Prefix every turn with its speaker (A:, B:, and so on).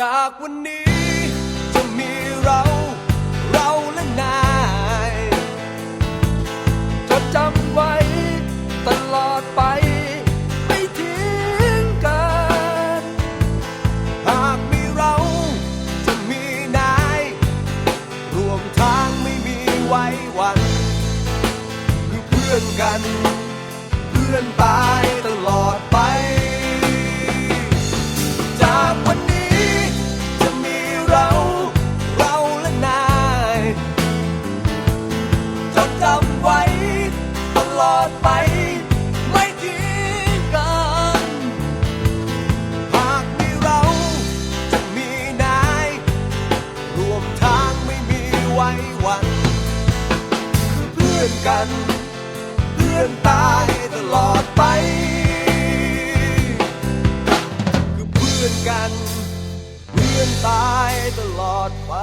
A: จากวันนี้จะมีเรา เรา
B: และนาย
A: จดจำไว้ตลอดไป ไม่ทิ้งกัน
B: หากมีเราจะมีนายรวมทางไม่มีไว้วัน คือเพื่อนกัน เพื่อน อดไปไม่ทิ้งกัน หากมีเราจะมีนายรวมทางไม่มีไว้วัน คือเพื่อนกัน เพื่อนตายตลอดไป คือเพื่อนกัน เพื่อนตายตลอดไป